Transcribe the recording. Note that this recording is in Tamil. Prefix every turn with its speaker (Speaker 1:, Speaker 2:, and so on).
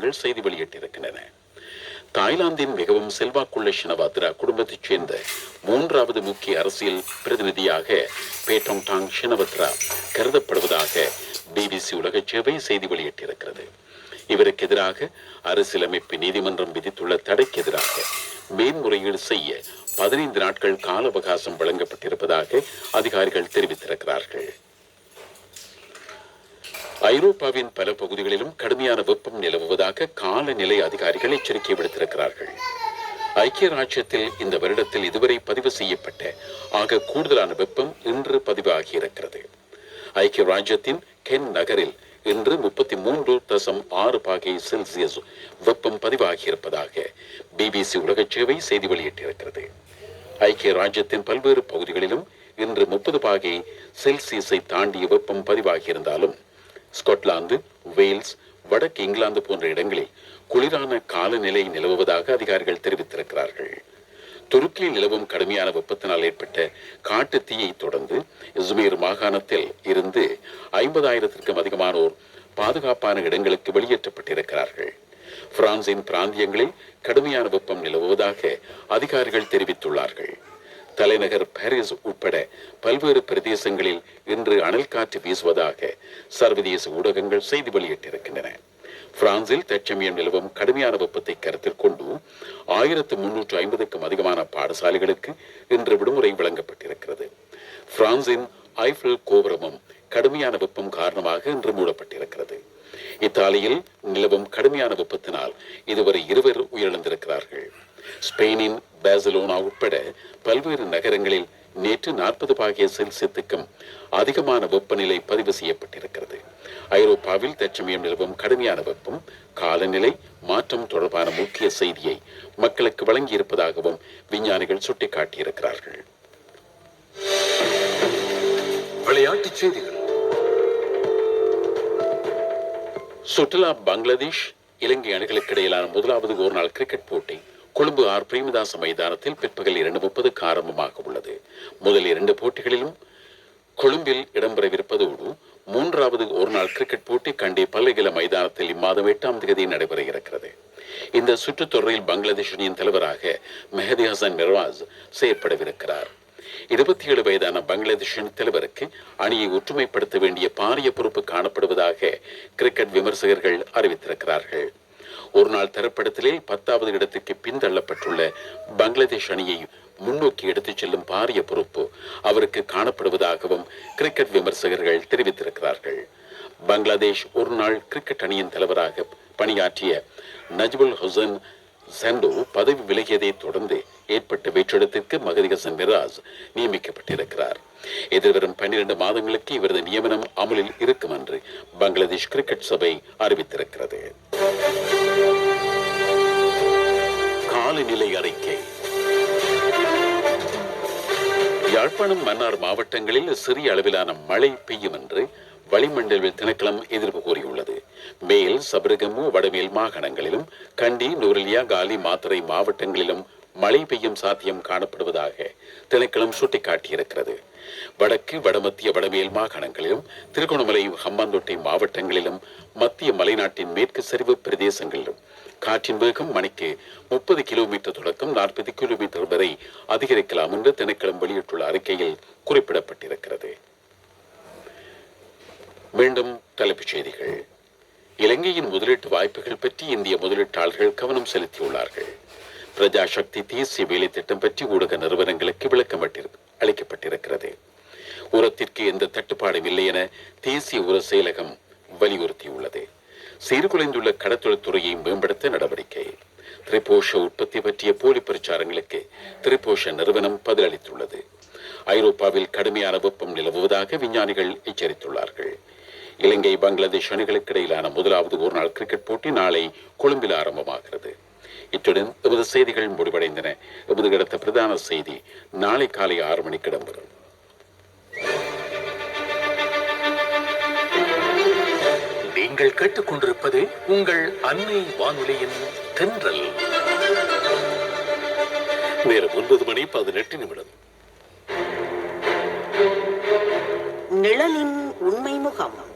Speaker 1: ஊடகங்கள் செய்தி வெளியிட்டிருக்கின்றன. தாய்லாந்தின் மிகவும் செல்வாக்குள்ள ஷினவாத்ரா குடும்பத்தைச் சேர்ந்த மூன்றாவது முக்கிய அரசியல் பிரதிநிதியாக பேட்டோங் டாங் ஷினவத்ரா கருதப்படுவதாக பிபிசி உலக சேவை செய்தி வெளியிட்டிருக்கிறது. இவருக்கு எதிராக அரசியலமைப்பு நீதிமன்றம் விதித்துள்ள தடைக்கு எதிராக மேன்முறையீடு செய்ய பதினைந்து நாட்கள் கால அவகாசம் வழங்கப்பட்டிருப்பதாக அதிகாரிகள் தெரிவித்திருக்கிறார்கள். ஐரோப்பாவின் பல பகுதிகளிலும் கடுமையான வெப்பம் நிலவுவதாக காலநிலை அதிகாரிகள் எச்சரிக்கை விடுத்திருக்கிறார்கள். ஐக்கிய ராஜ்யத்தில் இந்த வருடத்தில் இதுவரை பதிவு செய்யப்பட்ட ஆக கூடுதலான வெப்பம் இன்று பதிவாகியிருக்கிறது. ஐக்கிய ராஜ்யத்தின் கென் நகரில் இன்று முப்பத்தி மூன்று தசம் ஆறு பாகை செல்சியஸ் வெப்பம் பதிவாகியிருப்பதாக பிபிசி உலக சேவை செய்தி வெளியிட்டிருக்கிறது. ஐக்கிய ராஜ்யத்தின் பல்வேறு பகுதிகளிலும் இன்று முப்பது பாகை செல்சியஸை தாண்டிய வெப்பம் பதிவாகியிருந்தாலும் ஸ்காட்லாந்து வேல்ஸ் வடக்கு இங்கிலாந்து போன்ற இடங்களில் குளிரான காலநிலை நிலவுவதாக அதிகாரிகள் தெரிவித்திருக்கிறார்கள். துருக்கியில் நிலவும் கடுமையான வெப்பத்தினால் ஏற்பட்ட காட்டு தீயை தொடர்ந்து இஸ்மீர் மாகாணத்தில் இருந்து ஐம்பதாயிரத்திற்கும் அதிகமானோர் பாதுகாப்பான இடங்களுக்கு வெளியேற்றப்பட்டிருக்கிறார்கள். பிரான்சின் பிராந்தியங்களில் கடுமையான வெப்பம் நிலவுவதாக அதிகாரிகள் தெரிவித்துள்ளார்கள். தலைநகர் பாரிஸ் உட்பட பல்வேறு பிரதேசங்களில் இன்று அனல் காற்று வீசுவதாக சர்வதேச ஊடகங்கள் செய்தி வெளியிட்டிருக்கின்றன. பிரான்சில் தற்சமயம் நிலவும் கடுமையான வெப்பத்தை கருத்தில் கொண்டு ஆயிரத்து முன்னூற்று ஐம்பதுக்கும் அதிகமான பாடசாலைகளுக்கு இன்று விடுமுறை வழங்கப்பட்டிருக்கிறது. பிரான்சின் ஐஃபில் கோபுரமும் கடுமையான வெப்பம் காரணமாக இன்று மூடப்பட்டிருக்கிறது. இத்தாலியில் நிலவும் கடுமையான வெப்பத்தினால் இதுவரை இருவர் உயிரிழந்திருக்கிறார்கள். ஸ்பெயினின் பேசலோனா உட்பட பல்வேறு நகரங்களில் நேற்று நாற்பது பாகிய செல்சியத்துக்கும் அதிகமான வெப்பநிலை பதிவு செய்யப்பட்டிருக்கிறது. ஐரோப்பாவில் தற்சமயம் நிலவும் கடுமையான வெப்பம் காலநிலை மாற்றம் தொடர்பான முக்கிய செய்தியை மக்களுக்கு வழங்கியிருப்பதாகவும் விஞ்ஞானிகள் சுட்டிக்காட்டியிருக்கிறார்கள்.
Speaker 2: விளையாட்டுச் செய்திகள்.
Speaker 1: சுற்றுலா பங்களாதேஷ் இலங்கை அணிகளுக்கு இடையிலான முதலாவது ஒருநாள் கிரிக்கெட் போட்டி கொழும்பு ஆர் பிரேமதாச மைதானத்தில் பிற்பகல் இரண்டு முப்பதுக்கு ஆரம்பமாக உள்ளது. முதல் இரண்டு போட்டிகளிலும் கொழும்பில் இடம்பெறவிருப்பதோடு மூன்றாவது ஒருநாள் கிரிக்கெட் போட்டி கண்டி பல்லைகல மைதானத்தில் இம்மாதம் எட்டாம் தேதி நடைபெற இருக்கிறது இந்த சுற்றுத்தொடரில் பங்களாதேஷ் அணியின் தலைவராக மெஹதி ஹசன் மிர்வாஸ் செயற்படவிருக்கிறார். இருபத்தி ஏழு வயதான பங்களாதேஷின் தலைவருக்கு அணியை ஒற்றுமைப்படுத்த வேண்டிய பாரிய பொறுப்பு காணப்படுவதாக கிரிக்கெட் விமர்சகர்கள் அறிவித்திருக்கிறார்கள். ஒருநாள் தரப்படத்திலே பத்தாவது இடத்துக்கு பின்தள்ளப்பட்டுள்ள பங்களாதேஷ் அணியை முன்னோக்கி எடுத்துச் செல்லும் பாரிய பொறுப்பு அவருக்கு காணப்படுவதாகவும் கிரிக்கெட் விமர்சகர்கள் தெரிவித்திருக்கிறார்கள். பங்களாதேஷ் ஒரு நாள் கிரிக்கெட் அணியின் தலைவராக பணியாற்றிய நஜ்புல் ஹுசன் சண்டு பதவி விலகியதைத் தொடர்ந்து ஏற்பட்ட வெற்றிடத்திற்கு மகதி ஹசன் மிராஸ் நியமிக்கப்பட்டிருக்கிறார். எதிர்வரும் பன்னிரண்டு மாதங்களுக்கு இவரது நியமனம் அமலில் இருக்கும் என்று பங்களாதேஷ் கிரிக்கெட் சபை அறிவித்திருக்கிறது. யாழ்ப்பாணம் மன்னார் மாவட்டங்களில் சிறிய அளவிலான மழை பெய்யும் என்று வளிமண்டல திணைக்களம் எதிர்ப்பு கூறியுள்ளது. மேல் சபரகமு வடமேல் மாகாணங்களிலும் கண்டி நுரலியா காலி மாத்தறை மாவட்டங்களிலும் மழை பெய்யும் சாத்தியம் காணப்படுவதாக திணைக்களம் சுட்டிக்காட்டியிருக்கிறது. வடக்கு வடமத்திய வடமேல் மாகாணங்களிலும் திருகோணமலை ஹம்பாந்தோட்டை மாவட்டங்களிலும் மத்திய மலைநாட்டின் மேற்கு சரிவு பிரதேசங்களிலும் காற்றின் வேகம் மணிக்கு முப்பது கிலோமீட்டர் தொடக்கம் நாற்பது கிலோமீட்டர் வரை அதிகரிக்கலாம் என்று திணைக்களம் வெளியிட்டுள்ள அறிக்கையில் குறிப்பிடப்பட்டிருக்கிறது. மீண்டும் தலைப்புச் செய்திகள். இலங்கையின் முதலீட்டு வாய்ப்புகள் பற்றி இந்திய முதலீட்டாளர்கள் கவனம் செலுத்தியுள்ளார்கள். பிரஜா சக்தி தேசிய வேலை திட்டம் பற்றி ஊடக நிறுவனங்களுக்கு விளக்கம் அளிக்கப்பட்டிருக்கிறது. உரத்திற்கு எந்த தட்டுப்பாடும் இல்லை என தேசிய உர செயலகம் வலியுறுத்தியுள்ளது. சீர்குலைந்துள்ள கடத்தொழில் துறையை மேம்படுத்த நடவடிக்கை. திரிபோஷ உற்பத்தி பற்றிய போலி பிரச்சாரங்களுக்கு திரிபோஷ நிறுவனம் பதிலளித்துள்ளது. ஐரோப்பாவில் கடுமையான வெப்பம் நிலவுவதாக விஞ்ஞானிகள் எச்சரித்துள்ளார்கள். இலங்கை பங்களாதேஷ் அணிகளுக்கு இடையிலான முதலாவது ஒருநாள் கிரிக்கெட் போட்டி நாளை கொழும்பில் ஆரம்பமாகிறது. இத்துடன் எமது செய்திகள் முடிவடைந்தன. எமது அடுத்த பிரதான செய்தி நாளை காலை ஆறு மணிக்கு இடம்பெறும்.
Speaker 2: நீங்கள் கேட்டுக்கொண்டிருப்பது உங்கள் அன்னை வானொலியின் தென்றல்.
Speaker 1: நேரம் ஒன்பது மணி பதினெட்டு நிமிடம்.
Speaker 3: நிழலின் உண்மை முகம்.